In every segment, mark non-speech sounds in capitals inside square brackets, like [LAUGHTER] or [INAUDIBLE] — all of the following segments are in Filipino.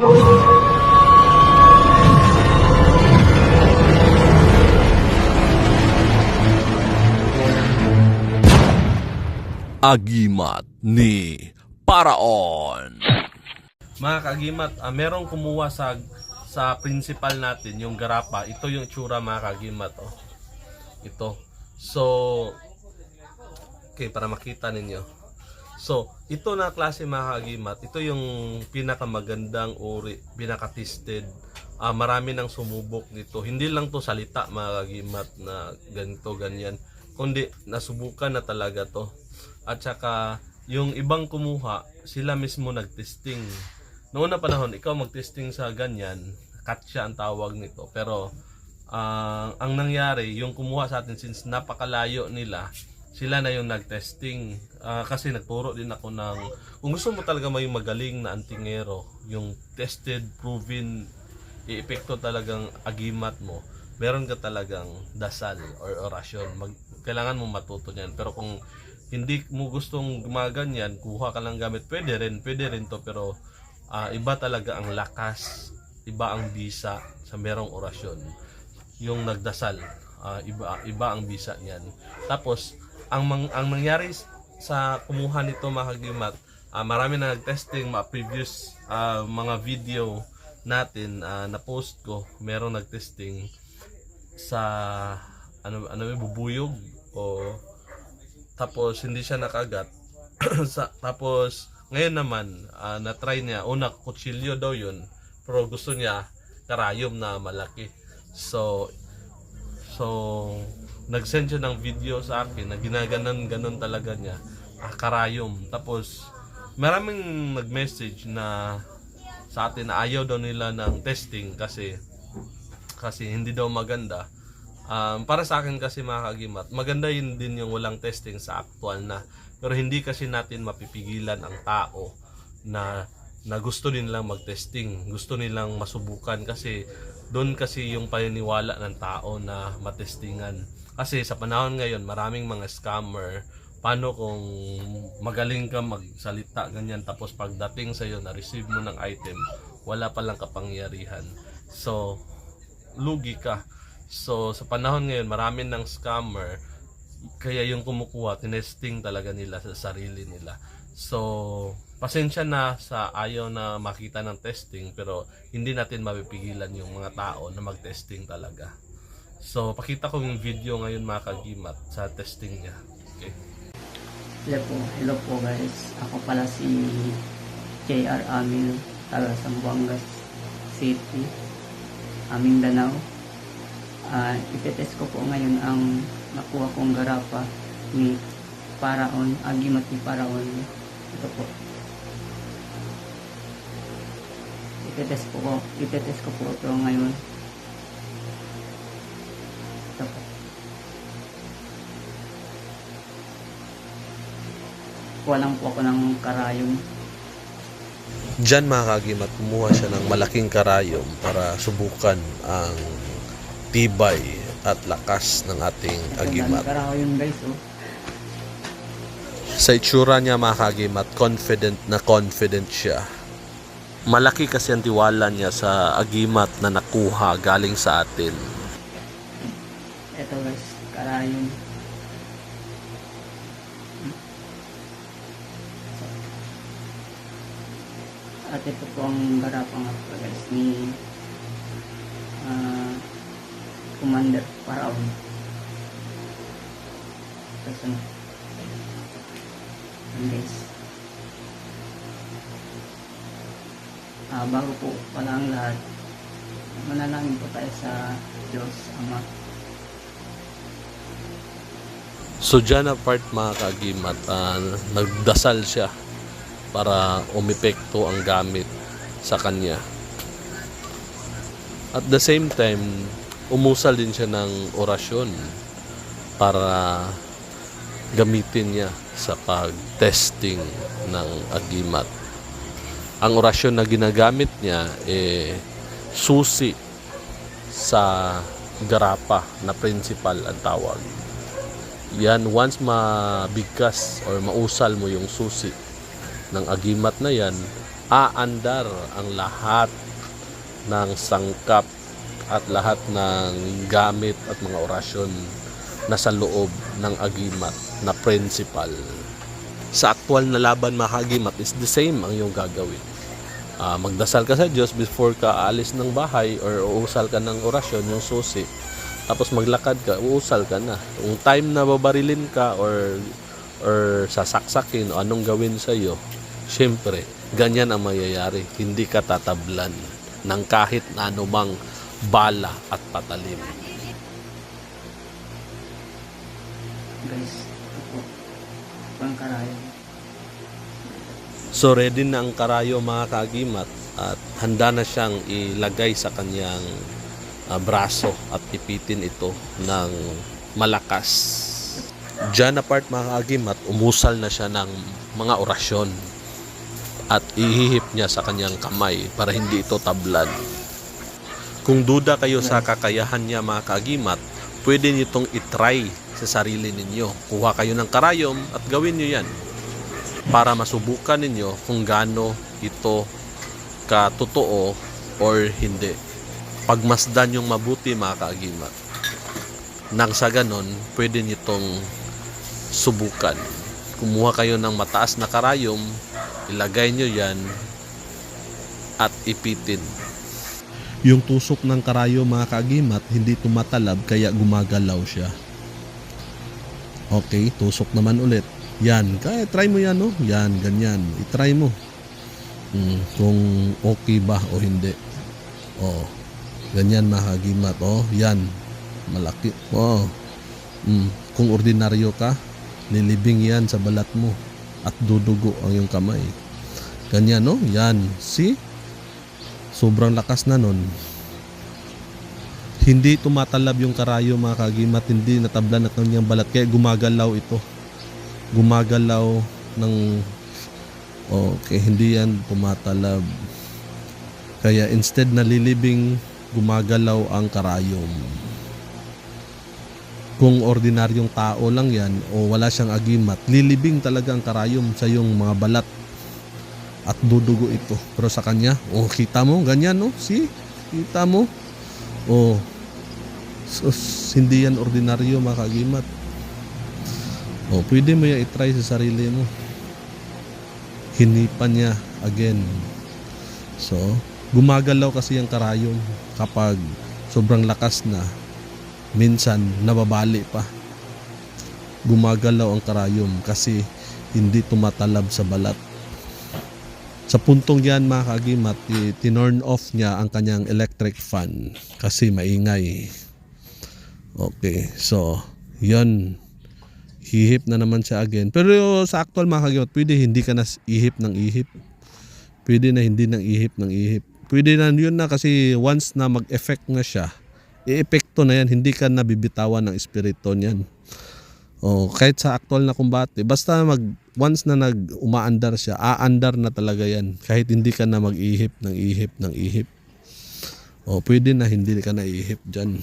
Agimat ni Paraon. Mga kagimat, ah, merong kumuha sa sa principal natin, yung garapa. Ito yung tsura mga kagimat. Oh. Ito. So, okay, para makita ninyo. So, ito na klase mga kagimat. Ito yung pinakamagandang uri, pinaka-tested. Ah, marami nang sumubok nito. Hindi lang to salita mga kagimat na ganito, ganyan. Kundi nasubukan na talaga to. At saka, yung ibang kumuha, sila mismo nagtesting. Noong una panahon, ikaw magtesting sa ganyan, katsa ang tawag nito. Pero, ah, ang nangyari, yung kumuha sa atin since napakalayo nila, sila na yung nagtesting. Ah, kasi nagturo din ako ng, kung gusto mo talaga may magaling na antingero, yung tested, proven, iepekto talagang agimat mo, meron ka talagang dasal or orasyon. Mag, kailangan mo matuto niyan. Pero kung hindi mo gustong gumaganyan, kuha ka lang gamit, pwede rin, pwede rin to, pero ah, iba talaga ang lakas, iba ang bisa sa merong orasyon. Yung nagdasal, ah, iba, iba ang bisa niyan. Tapos, ang, mang, ang nangyari sa kumuha nito mga kagimat, ah, marami na nag-testing, mga previous ah, mga video natin ah, na post ko, merong nag-testing sa ano ano yung bubuyog o tapos hindi siya nakagat. [CLEARS THROAT] Sa, tapos ngayon naman ah, na-try niya una kutsilyo daw yun pero gusto niya karayom na malaki. So so nag-send siya ng video sa akin na ginaganon ganon talaga niya ah, karayom tapos maraming nag-message na sa atin na ayaw daw nila ng testing kasi kasi hindi daw maganda Um, para sa akin kasi mga kagimat, maganda yun din yung walang testing sa actual na. Pero hindi kasi natin mapipigilan ang tao na na gusto nilang mag-testing, gusto nilang masubukan kasi doon kasi yung paniniwala ng tao na matestingan. Kasi sa panahon ngayon, maraming mga scammer. Paano kung magaling ka magsalita ganyan tapos pagdating sa iyo na receive mo ng item, wala palang kapangyarihan. So, lugi ka. So, sa panahon ngayon, marami ng scammer. Kaya yung kumukuha, tinesting talaga nila sa sarili nila. So, pasensya na sa ayaw na makita ng testing, pero hindi natin mapipigilan yung mga tao na mag-testing talaga. So, pakita ko yung video ngayon mga kagimat sa testing niya. Okay. Hello po, hello po guys. Ako pala si JR Amil, taga Sambuangas City, Aming Danao. Ah, itetest ko po ngayon ang nakuha kong garapa ni Paraon, Agimat ni Paraon. Ito po. Itetest po ko, itetest ko po ito ngayon. Kuha lang po ako ng karayong Diyan mga kagimat, kumuha siya ng malaking karayom para subukan ang tibay at lakas ng ating agimat. Karayong guys, oh. Sa itsura niya mga kagimat, confident na confident siya. Malaki kasi ang tiwala niya sa agimat na nakuha galing sa atin. Karayong. At ito po ang garapang po guys ni ah, Commander Paraon. Yan guys. Ah, bago po pala ang lahat, manalangin po tayo sa Diyos Ama. So dyan na part mga kagimat, ah, nagdasal siya para umepekto ang gamit sa kanya. At the same time, umusal din siya ng orasyon para gamitin niya sa pag-testing ng agimat. Ang orasyon na ginagamit niya eh susi sa garapa na principal ang tawag. Yan, once mabigkas or mausal mo yung susi ng agimat na yan, aandar ang lahat ng sangkap at lahat ng gamit at mga orasyon na sa loob ng agimat na principal. Sa aktual na laban mga agimat is the same ang iyong gagawin. Ah, magdasal ka sa Diyos before ka aalis ng bahay or uusal ka ng orasyon, yung susi. Tapos maglakad ka, uusal ka na. Kung time na babarilin ka or or sasaksakin o anong gawin sa iyo, syempre, ganyan ang mayayari. Hindi ka tatablan ng kahit na anumang bala at patalim. Guys, ito po. Ito ang karayo. So ready na ang karayo mga kagimat at handa na siyang ilagay sa kanyang ah, braso at ipitin ito ng malakas. Diyan na part mga kagimat, umusal na siya ng mga orasyon at ihihip niya sa kanyang kamay para hindi ito tablan. Kung duda kayo sa kakayahan niya mga kagimat, pwede niyo itong itry sa sarili ninyo. Kuha kayo ng karayom at gawin niyo yan para masubukan ninyo kung gaano ito katotoo or hindi. Pagmasdan yung mabuti mga kaagimat. Nang sa ganon, pwede nitong subukan. Kumuha kayo ng mataas na karayom, ilagay nyo yan at ipitin. Yung tusok ng karayo mga kaagimat, hindi tumatalab kaya gumagalaw siya. Okay, tusok naman ulit. Yan, kaya try mo yan, no? Yan, ganyan. I-try mo. Mm, kung okay ba o hindi. Oh. Ganyan mahagimat. Oh, yan. Malaki. Oh. Mm, kung ordinaryo ka, nilibing yan sa balat mo at dudugo ang iyong kamay. Ganyan, no? Yan. See? Sobrang lakas na nun. Hindi tumatalab yung karayo mga kagimat, hindi natablan at kanyang balat. Kaya gumagalaw ito gumagalaw ng okay hindi yan tumatalab kaya instead na lilibing gumagalaw ang karayom. Kung ordinaryong tao lang yan o wala siyang agimat lilibing talaga ang karayom sa yung mga balat at dudugo ito. Pero sa kanya oh kita mo ganyan no? See kita mo. Oh so, hindi yan ordinaryo mga kagimat o, pwede mo yan itry sa sarili mo. Hinipan niya again. So, gumagalaw kasi yung karayom kapag sobrang lakas na. Minsan, nababali pa. Gumagalaw ang karayom kasi hindi tumatalab sa balat. Sa puntong yan mga kagimat, tinorn off niya ang kanyang electric fan kasi maingay. Okay, so, yan hihip na naman siya again. Pero sa actual mga kagimat, pwede hindi ka na ihip ng ihip. Pwede na hindi ng ihip ng ihip. Pwede na yun na kasi once na mag-effect na siya, i-epekto na yan, hindi ka nabibitawan ng espiritu niyan. O, kahit sa actual na kumbate, basta mag, once na nag umaandar siya, aandar na talaga yan. Kahit hindi ka na mag-ihip ng ihip ng ihip. O, pwede na hindi ka na ihip dyan.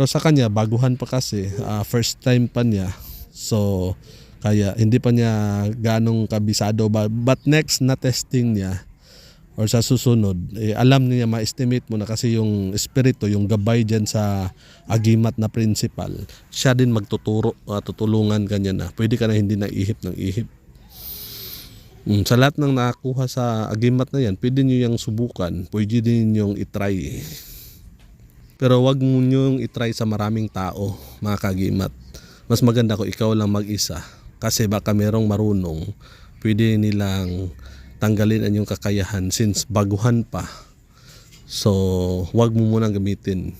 Pero sa kanya, baguhan pa kasi, ah, first time pa niya. So, kaya hindi pa niya ganong kabisado. But next na testing niya, or sa susunod, eh, alam niya, ma-estimate mo na kasi yung espiritu, yung gabay dyan sa agimat na principal, siya din magtuturo, ah, tutulungan kanya na. Pwede ka na hindi na ihip ng ihip. Mm, sa lahat ng nakakuha sa agimat na yan, pwede nyo yung subukan, pwede din yung itry. Pero wag mo nyo itry sa maraming tao, mga kagimat. Mas maganda kung ikaw lang mag-isa. Kasi baka merong marunong, pwede nilang tanggalin ang iyong kakayahan since baguhan pa. So, wag mo munang gamitin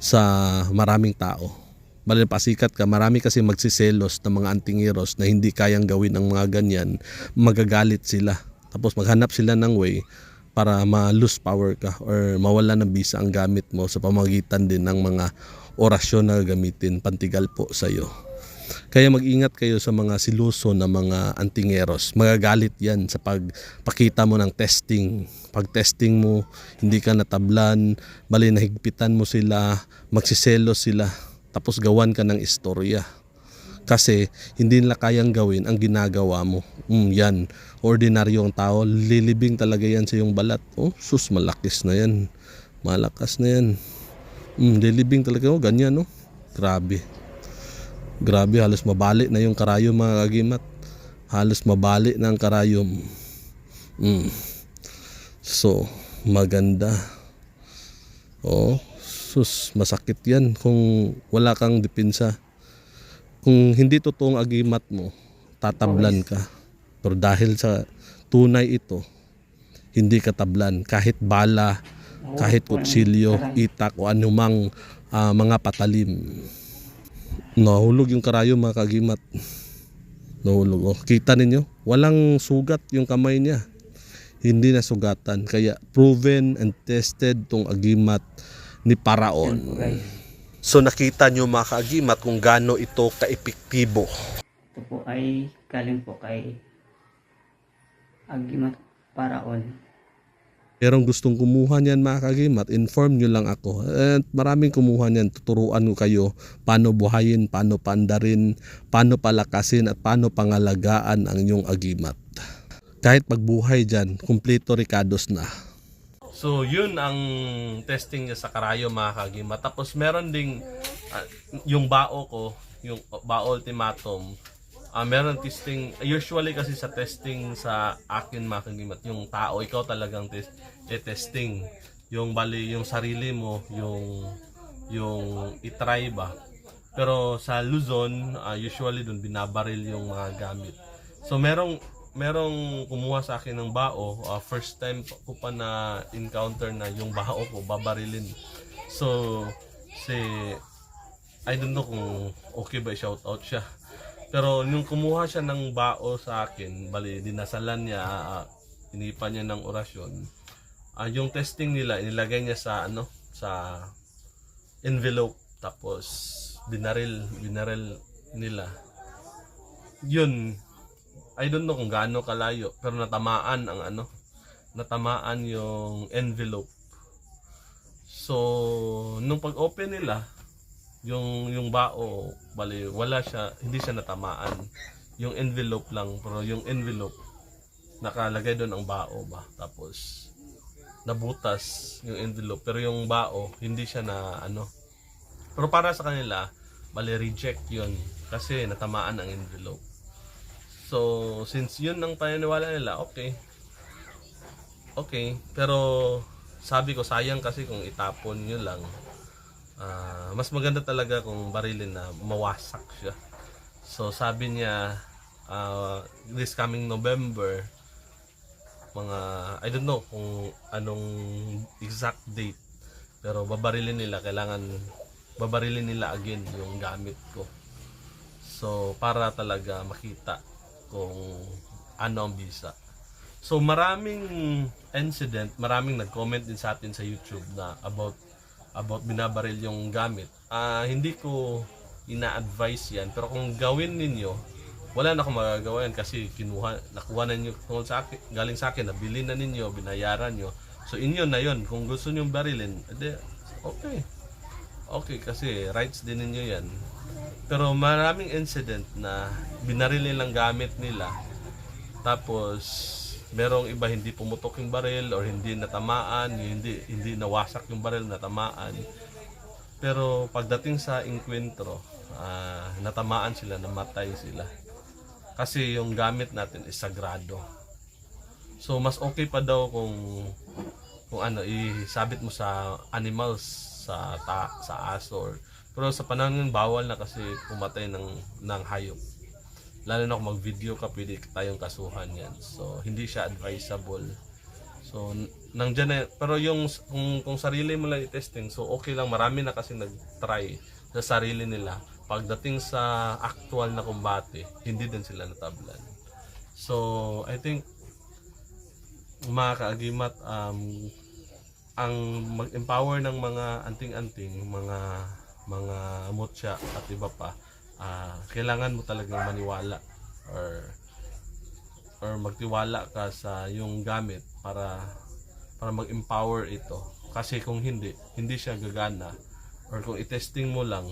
sa maraming tao. Bali pasikat ka, marami kasi magsiselos ng mga antingiros na hindi kayang gawin ang mga ganyan, magagalit sila. Tapos maghanap sila ng way para ma-lose power ka or mawala ng bisa ang gamit mo sa pamagitan din ng mga orasyon na gamitin pantigal po sa iyo. Kaya mag-ingat kayo sa mga siluso na mga antingeros. Magagalit yan sa pagpakita mo ng testing. Pag testing mo, hindi ka natablan, bali nahigpitan mo sila, magsiselos sila, tapos gawan ka ng istorya. Kasi hindi nila kayang gawin ang ginagawa mo. Mm, yan. ordinaryong tao, lilibing talaga yan sa yung balat. Oh, sus, malakis na yan. Malakas na yan. Mm, lilibing talaga. Oh, ganyan, no? Grabe. Grabe, halos mabali na yung karayom mga kagimat. Halos mabali na ang karayom. Mm. So, maganda. Oh, sus, masakit yan kung wala kang depensa. Kung hindi totoong agimat mo, tatablan ka. Pero dahil sa tunay ito, hindi ka tablan. Kahit bala, kahit kutsilyo, itak o anumang ah, mga patalim. Nahulog yung karayo mga kagimat. Nahulog. Oh, kita ninyo, walang sugat yung kamay niya. Hindi na sugatan. Kaya proven and tested tong agimat ni Paraon. So nakita nyo mga kaagimat kung gaano ito kaepektibo. Ito po ay galing po kay Agimat Paraon. Merong gustong kumuha niyan mga kagimat, inform nyo lang ako. At maraming kumuha niyan, tuturuan ko kayo paano buhayin, paano pandarin, paano palakasin at paano pangalagaan ang inyong agimat. Kahit pagbuhay dyan, kumpleto ricados na. So yun ang testing niya sa karayo mga kagimat. Tapos meron ding ah, yung bao ko, yung bao ultimatum. Ah, meron testing, usually kasi sa testing sa akin mga kagimat, yung tao, ikaw talagang test, testing. Yung bali, yung sarili mo, yung yung itry ba. Pero sa Luzon, ah, usually dun binabaril yung mga gamit. So merong merong kumuha sa akin ng bao. Ah, first time ko pa na encounter na yung bao ko babarilin. So si I don't know kung okay ba shout out siya. Pero nung kumuha siya ng bao sa akin, bali dinasalan niya, ah, inipan niya ng orasyon. Ah, yung testing nila, inilagay niya sa ano, sa envelope tapos binaril, binaril nila. Yun, I don't know kung gaano kalayo, pero natamaan ang ano, natamaan yung envelope. So, nung pag-open nila, yung yung bao, bali wala siya, hindi siya natamaan. Yung envelope lang, pero yung envelope nakalagay doon ang bao ba. Tapos nabutas yung envelope, pero yung bao hindi siya na ano. Pero para sa kanila, bali reject 'yun kasi natamaan ang envelope. So, since yun ang paniniwala nila, okay. Okay, pero sabi ko sayang kasi kung itapon nyo lang. Ah, mas maganda talaga kung barilin na mawasak siya. So sabi niya ah, this coming November mga I don't know kung anong exact date pero babarilin nila kailangan babarilin nila again yung gamit ko. So para talaga makita kung ano ang bisa. So maraming incident, maraming nag-comment din sa atin sa YouTube na about about binabaril yung gamit. Ah, hindi ko ina-advise 'yan, pero kung gawin ninyo, wala na akong magagawa yan kasi kinuha, nakuha na ninyo sa akin, galing sa akin, nabili na ninyo, binayaran nyo. So inyo na yon kung gusto nyo barilin, edi, okay. Okay, kasi rights din ninyo yan. Pero maraming incident na binaril nilang gamit nila, tapos merong iba hindi pumutok yung baril or hindi natamaan, hindi hindi nawasak yung baril natamaan. Pero pagdating sa enkwentro, ah, natamaan sila, namatay sila. Kasi yung gamit natin is sagrado. So mas okay pa daw kung kung ano isabit mo sa animals sa ta, sa aso or pero sa panahon bawal na kasi pumatay ng ng hayop. Lalo na kung mag-video ka, pwede tayong kasuhan yan. So, hindi siya advisable. So, nandyan na, pero yung, kung, kung sarili mo lang i-testing, so okay lang, marami na kasi nag-try sa sarili nila. Pagdating sa actual na kumbate, hindi din sila natablan. So, I think, mga kaagimat, um, ang mag-empower ng mga anting-anting, mga mga mutya at iba pa, ah, kailangan mo talagang maniwala or or magtiwala ka sa yung gamit para para mag-empower ito. Kasi kung hindi, hindi siya gagana or kung i-testing mo lang,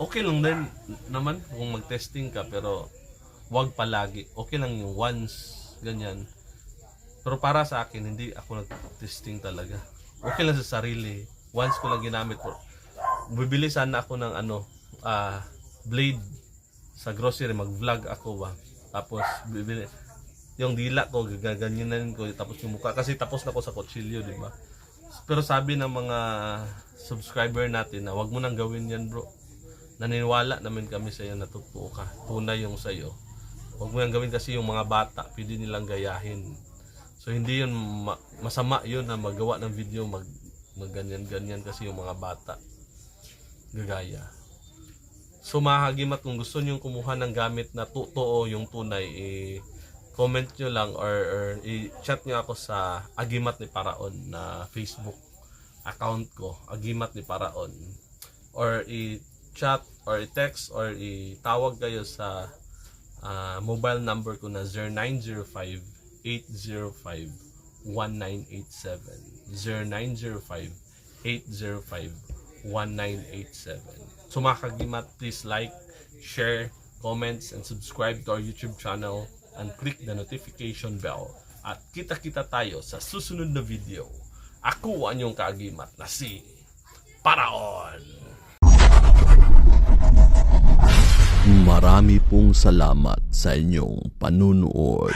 okay lang din naman kung mag-testing ka pero wag palagi. Okay lang yung once ganyan. Pero para sa akin, hindi ako nag-testing talaga. Okay lang sa sarili. Once ko lang ginamit po. Bibili sana ako ng ano, ah, blade sa grocery, mag-vlog ako ba. Tapos, yung dila ko, gaganyanan ko, tapos yung mukha. Kasi tapos na ako sa kutsilyo, di ba? Pero sabi ng mga subscriber natin na wag mo nang gawin yan bro. Naniniwala namin kami sa iyo na totoo ka. Tunay yung sa iyo. Wag mo nang gawin kasi yung mga bata, pwede nilang gayahin. So hindi yun ma- masama yun na magawa ng video mag magganyan-ganyan kasi yung mga bata gagaya sumahagim at kung gusto niyo kumuha ng gamit na totoo yung tunay i-comment nyo lang or, or i-chat nyo ako sa Agimat ni Paraon na Facebook account ko Agimat ni Paraon. Or i-chat or i-text or i-tawag kayo sa uh, mobile number ko na 0905 805 1987 0905 805 1987 Sumakagimat, please like, share, comments, and subscribe to our YouTube channel and click the notification bell. At kita-kita tayo sa susunod na video. Ako ang iyong kaagimat na si Paraon! Marami pong salamat sa inyong panunood.